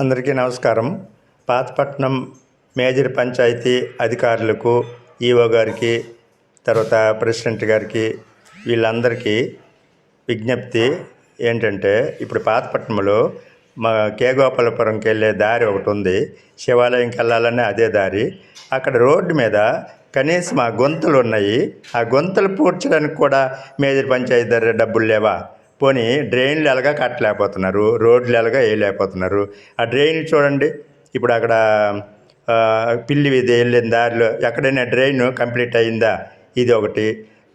అందరికీ నమస్కారం. పాతపట్నం మేజర్ పంచాయతీ అధికారులకు ఈఓ గారికి తర్వాత ప్రెసిడెంట్ గారికి వీళ్ళందరికీ విజ్ఞప్తి ఏంటంటే ఇప్పుడు పాతపట్నంలో మా కే గోపాలపురంకి వెళ్ళే దారి ఒకటి ఉంది. శివాలయంకి వెళ్ళాలనే అదే దారి. అక్కడ రోడ్డు మీద కనీసం ఆ గొంతులు ఉన్నాయి. ఆ గొంతులు పూడ్చడానికి కూడా మేజర్ పంచాయతీ దగ్గర డబ్బులు లేవా? పోనీ డ్రైన్లు ఎలాగా కట్టలేకపోతున్నారు? రోడ్లు ఎలాగా వేయలేకపోతున్నారు? ఆ డ్రైన్లు చూడండి. ఇప్పుడు అక్కడ పిల్లి వీధి వెళ్ళిన దారిలో ఎక్కడైనా డ్రైన్ కంప్లీట్ అయిందా? ఇది ఒకటి.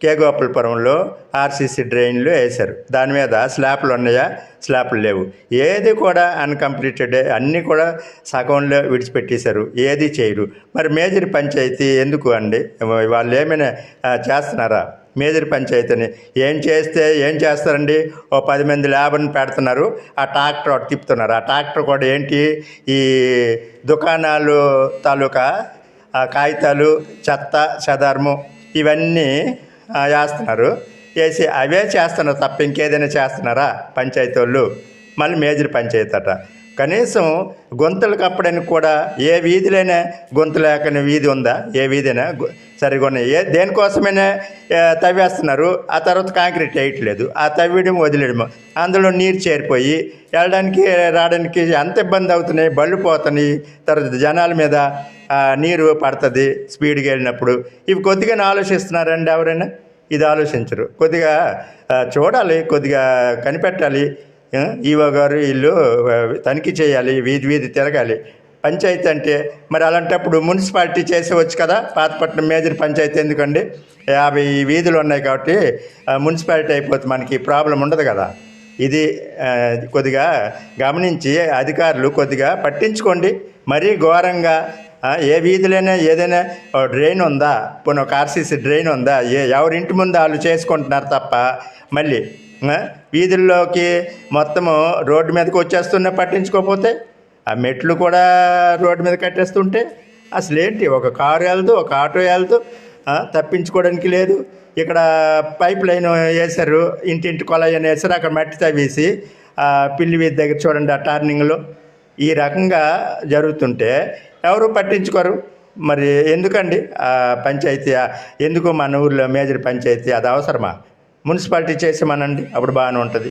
కేగోపలపురంలో ఆర్సీసీ డ్రైన్లు వేశారు. దాని మీద స్లాప్లు ఉన్నాయా? స్లాప్లు లేవు. ఏది కూడా అన్కంప్లీటెడ్ అన్నీ కూడా సగంలో విడిచిపెట్టేశారు. ఏది చేయరు. మరి మేజర్ పంచాయతీ ఎందుకు అండి? వాళ్ళు ఏమైనా చేస్తున్నారా? మేజర్ పంచాయతీని ఏం చేస్తే ఏం చేస్తారండి? ఓ పది మంది లేబర్ని పెడుతున్నారు. ఆ ట్రాక్టర్ ఒకటి తిప్పుతున్నారు. ఆ ట్రాక్టర్ కూడా ఏంటి? ఈ దుకాణాలు తాలూకా కాగితాలు చెత్త చదరము ఇవన్నీ చేస్తున్నారు. వేసి అవే చేస్తున్నారు తప్ప ఇంకేదైనా చేస్తున్నారా పంచాయతీ వాళ్ళు మళ్ళీ మేజర్ పంచాయతీ అట. కనీసం గొంతులు కప్పడానికి కూడా ఏ వీధిలోనే గొంతు లేకని వీధి ఉందా? ఏ వీధైనా? సరిగా ఉన్నాయి ఏ దేనికోసమైనా తవ్వేస్తున్నారు. ఆ తర్వాత కాంక్రీట్ వేయట్లేదు. ఆ తవ్వడం వదిలేయడం అందులో నీరు చేరిపోయి వెళ్ళడానికి రావడానికి ఎంత ఇబ్బంది అవుతున్నాయి బళ్ళు పోతున్నాయి. తర్వాత జనాల మీద నీరు పడుతుంది స్పీడ్గా వెళ్ళినప్పుడు. ఇవి కొద్దిగా ఆలోచిస్తున్నారండి ఎవరైనా? ఇది ఆలోచించరు. కొద్దిగా చూడాలి కొద్దిగా కనిపెట్టాలి. ఈవో గారు వీళ్ళు తనిఖీ చేయాలి వీధి వీధి తిరగాలి. పంచాయతీ అంటే మరి అలాంటప్పుడు మున్సిపాలిటీ చేసేవచ్చు కదా? పాతపట్నం మేజర్ పంచాయతీ ఎందుకండి? యాభై వీధులు ఉన్నాయి కాబట్టి మున్సిపాలిటీ అయిపోతే మనకి ప్రాబ్లం ఉండదు కదా? ఇది కొద్దిగా గమనించి అధికారులు కొద్దిగా పట్టించుకోండి. మరీ ఘోరంగా ఏ వీధిలోనే ఏదైనా డ్రైన్ ఉందా? పోనీ ఒక ఆర్సీసీ డ్రైన్ ఉందా? ఏ ఎవరి ఇంటి ముందు వాళ్ళు చేసుకుంటున్నారు తప్ప మళ్ళీ వీధుల్లోకి మొత్తము రోడ్డు మీదకి వచ్చేస్తున్నా పట్టించుకోకపోతే ఆ మెట్లు కూడా రోడ్డు మీద కట్టేస్తుంటే అసలు ఏంటి ఒక కారు వెళ్తూ ఒక ఆటో వెళ్తూ తప్పించుకోవడానికి లేదు. ఇక్కడ పైప్ లైన్ వేశారు ఇంటింటి కొలాయి అని వేశారు. అక్కడ మట్టి తవ్వేసి ఆ, పిల్లి వీధి దగ్గర చూడండి ఆ టర్నింగ్లో ఈ రకంగా జరుగుతుంటే ఎవరు పట్టించుకోరు? మరి ఎందుకండి పంచాయతీ ఎందుకు మన ఊర్లో మేజర్ పంచాయతీ? అది అవసరమా? మున్సిపాలిటీ చేసేమనండి అప్పుడు బాగానే ఉంటుంది.